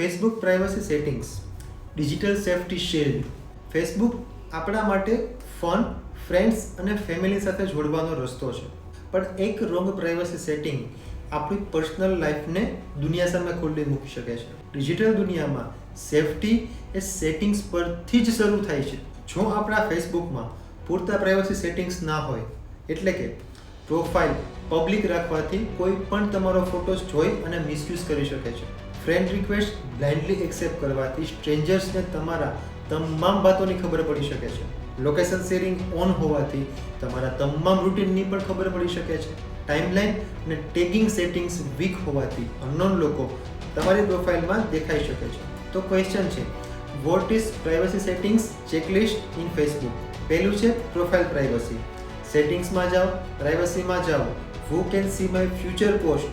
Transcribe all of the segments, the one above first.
Facebook privacy settings digital safety shield Facebook આપણા માટે fun friends અને ફેમિલી સાથે જોડવાનો રસ્તો છે. પણ એક રોંગ પ્રાઇવસી સેટિંગ આપણી પર્સનલ લાઈફને દુનિયા સામે ખોલી મૂકી શકે છે. ડિજિટલ દુનિયામાં સેફટી એ સેટિંગ્સ પરથી જ શરૂ થાય છે. જો આપણા ફેસબુકમાં પૂરતા પ્રાઇવસી સેટિંગ્સ ના હોય, એટલે કે પ્રોફાઇલ પબ્લિક રાખવાથી કોઈ પણ તમારો ફોટોસ જોઈ અને મિસયુઝ કરી શકે છે. ફ્રેન્ડ રિક્વેસ્ટ બ્લાઇન્ડલી એક્સેપ્ટ કરવાથી સ્ટ્રેન્જર્સને તમારા તમામ વાતોની ખબર પડી શકે છે. લોકેશન શેરિંગ ઓન હોવાથી તમારા તમામ રૂટીનની પણ ખબર પડી શકે છે. ટાઈમલાઈન અને ટેગિંગ સેટિંગ્સ વીક હોવાથી અનનોન લોકો તમારી પ્રોફાઇલમાં દેખાઈ શકે છે. તો ક્વેશ્ચન છે what is privacy settings checklist in Facebook પહેલું છે પ્રોફાઇલ પ્રાઇવસી સેટિંગ્સમાં જાઓ પ્રાઇવસીમાં જાઓ. Who can see my future post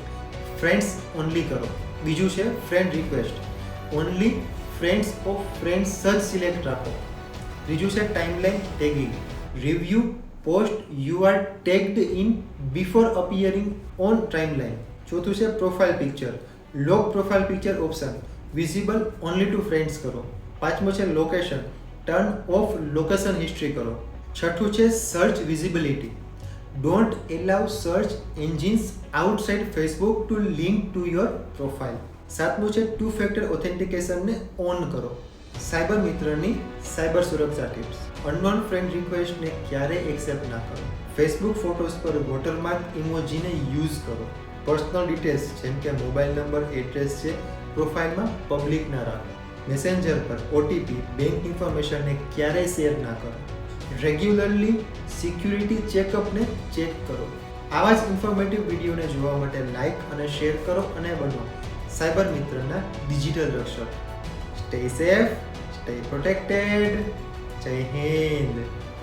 friends only કરો. બીજું છે friend request only friends of friends જ સિલેક્ટ રાખો. ત્રીજું છે timeline tagging review post you are tagged in before appearing on timeline ચોથું છે profile picture lock profile picture option visible only to friends કરો. પાંચમો છે location turn off location history કરો. છઠ્ઠું છે search visibility don't allow search engines outside Facebook to link to your profile સાતમું છે ટુ ફેક્ટર ઓથેન્ટિકેશનને ઓન કરો. સાયબર મિત્રની સાયબર સુરક્ષા ટિપ્સ. અનનોન ફ્રેન્ડ રિક્વેસ્ટને ક્યારેય એક્સેપ્ટ ના કરો. ફેસબુક ફોટોઝ પર વોટરમાર્ક ઇમોજીને યુઝ કરો. પર્સનલ ડિટેલ્સ જેમ કે મોબાઈલ નંબર એડ્રેસ છે પ્રોફાઇલમાં પબ્લિક ના રાખો. મેસેન્જર પર ઓટીપી બેંક ઇન્ફોર્મેશનને ક્યારેય શેર ના કરો. રેગ્યુલરલી સિક્યુરિટી ચેકઅપને ચેક કરો. આવા જ ઇન્ફોર્મેટિવ વિડીયોને જોવા માટે લાઇક અને શેર કરો અને બનો સાયબર મિત્રના ડિજિટલ રક્ષક. Stay safe, stay protected. Jai Hind.